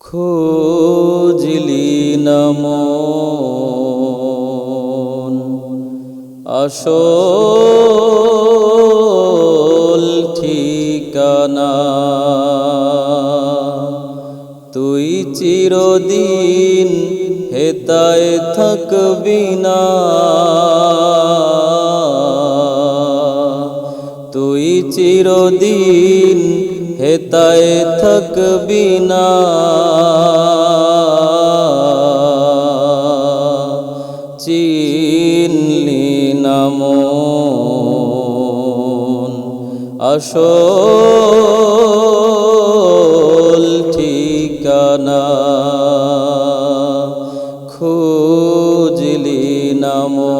খুঁজলি নমন আসল ঠিকানা? তুই চিরদিন হেতায় থাকবি না। তুই চিরদিন হেতায় থাকবি না চিনলি নামন আসল ঠিকানা খুঁজলি নামন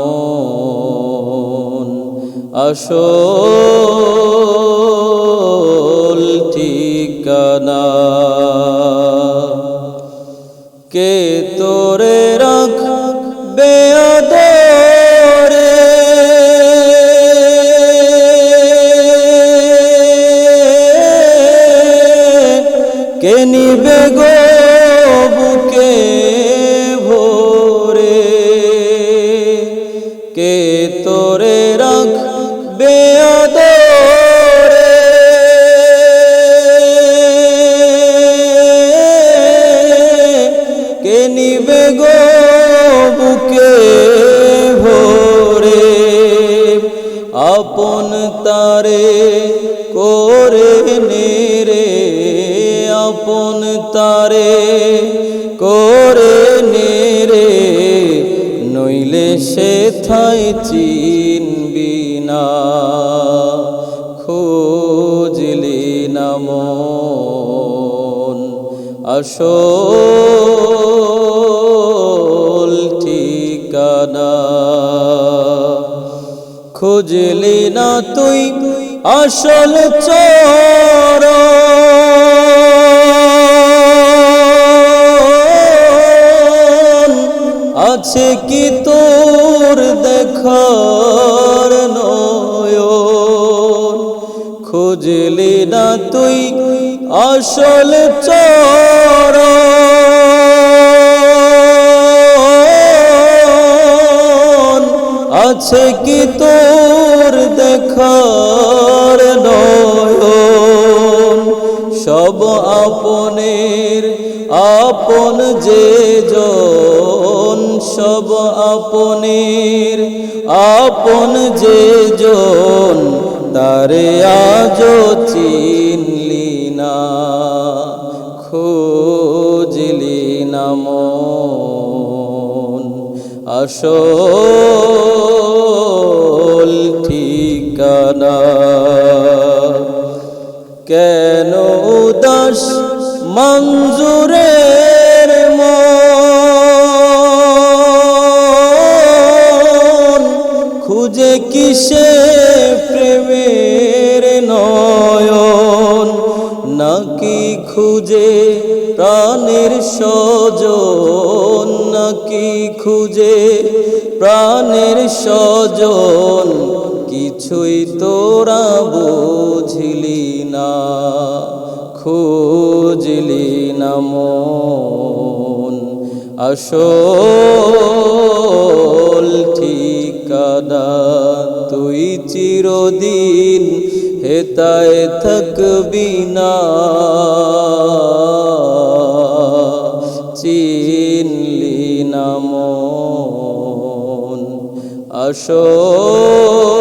আসল কে তোরে রাখ বেয়াদরে কে নিবে গো বুকে ভোরে? কে আপন তারে করে নেরে আপন তারে করে নেরে নইলে সে থাই চিনবি না, খুঁজলি নামন আসল খুঁজলি না তুই আসল চর। আছে কি তোর দেখার খুঁজলি না তুই আসল চর। আছে কি তোর দেখার নয়ন? সব আপনের আপন যে জন, সব আপনের আপন যে জন, তারে আজ চিনলি না, খুঁজলি না মন। আসল ঠিকানা। কেন উদাস মঞ্জুরের খুঁজে কিসে প্রেমের নয়ন? নাকি খুঁজে প্রাণের সজন নাকি খুঁজে? প্রাণের সজন কিছুই তোরা বুঝলি না, খুঁজলি না মন। ঠিকানা তুই চিরদিন হেতায় থাকবি না। আসল